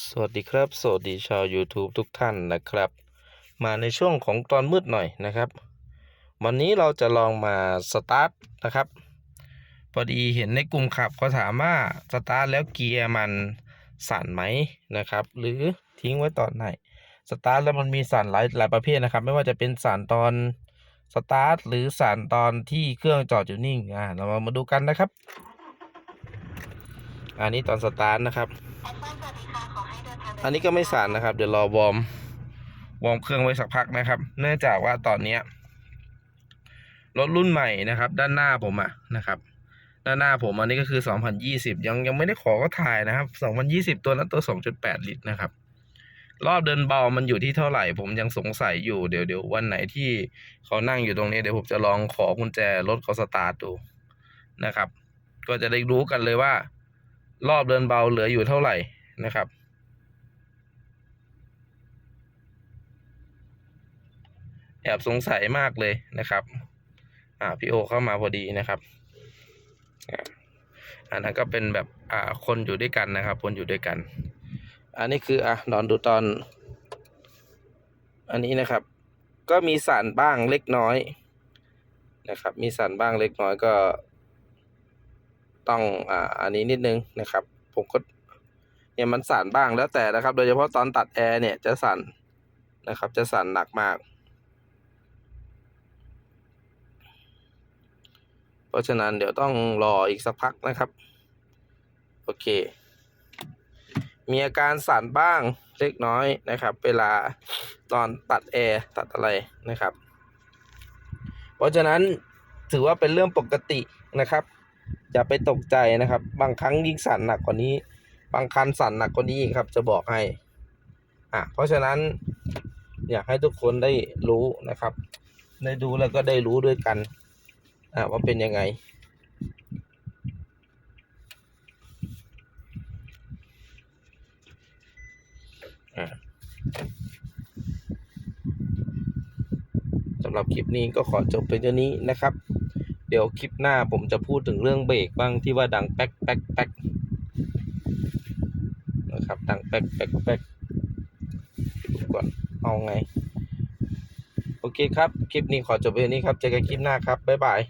สวัสดีครับ สวัสดีชาว YouTube ทุกท่านนะครับ มาในช่วงของตอนมืดหน่อยนะครับ วันนี้เราจะลองมาสตาร์ทนะครับพอดีเห็นในกลุ่มขับเขาถามว่าสตาร์ทแล้วเกียร์มันสั่นไหมนะครับ หรือทิ้งไว้ตอนไหนสตาร์ทแล้วมันมีสั่นหลายหลายประเภทนะครับ ไม่ว่าจะเป็นสั่นตอนสตาร์ทหรือสั่นตอนที่เครื่องจอดอยู่นิ่งอ่าเรามาดูกันนะครับ อันนี้ตอนสตาร์ทนะครับ อันนี้ก็ไม่สั่นนะครับ เดี๋ยวรอวอร์มวอร์มเครื่องไว้สักพักนะครับ เนื่องจากว่าตอนเนี้ยรถรุ่นใหม่นะครับ ด้านหน้าผมอะนะครับ ด้านหน้าผมอันนี้ก็คือ 2020 ยังยังไม่ได้ขอก็ถ่ายนะครับ 2020 ตัวนั้นตัว 2.8 ลิตรนะครับ รอบเดินเบามันอยู่ที่เท่าไหร่ ผมยังสงสัยอยู่เดี๋ยวเดี๋ยววันไหนที่เขานั่งอยู่ตรงนี้เดี๋ยวผมจะลองขอกุญแจรถเขาสตาร์ทดูนะครับ ก็จะได้รู้กันเลยว่า รอบเดินเบาเหลืออยู่เท่าไหร่นะครับ แอบสงสัยมากเลยนะครับอ่าพี่โอเข้ามาพอดีนะครับอันนั้นก็เป็นแบบอ่าคนอยู่ด้วยกันนะครับ คนอยู่ด้วยกัน อันนี้คืออะนอนดูตอน อันนี้นะครับ ก็มีสั่นบ้างเล็กน้อยนะครับ มีสั่นบ้างเล็กน้อยก็ต้องอ่าอันนี้นิดนึงนะครับ ผมก็เนี่ยมันสั่นบ้างแล้วแต่นะครับ โดยเฉพาะตอนตัดแอร์เนี่ยจะสั่นนะครับ จะสั่นหนักมาก เพราะฉะนั้นเดี๋ยวต้องรออีกสักพักนะครับ โอเค มีอาการสั่นบ้างเล็กน้อยนะครับ เวลาตอนตัดแอร์ตัดอะไรนะครับ เพราะฉะนั้นถือว่าเป็นเรื่องปกตินะครับอย่าไปตกใจนะครับ บางครั้งยิ่งสั่นหนักกว่านี้ บางคันสั่นหนักกว่านี้อีกครับ จะบอกให้อะเพราะฉะนั้นอยากให้ทุกคนได้รู้นะครับ ได้ดูแล้วก็ได้รู้ด้วยกัน ว่าเป็นยังไง สำหรับคลิปนี้ก็ขอจบเป็นเท่านี้นะครับ เดี๋ยวคลิปหน้าผมจะพูดถึงเรื่องเบรกบ้างที่ว่าดังแป๊กแป๊กแป๊กนะครับ ดังแป๊กแป๊กแป๊กดูก่อน เอาไง โอเคครับ คลิปนี้ขอจบเพียงนี้ครับ เจอกันคลิปหน้าครับ บ๊ายบาย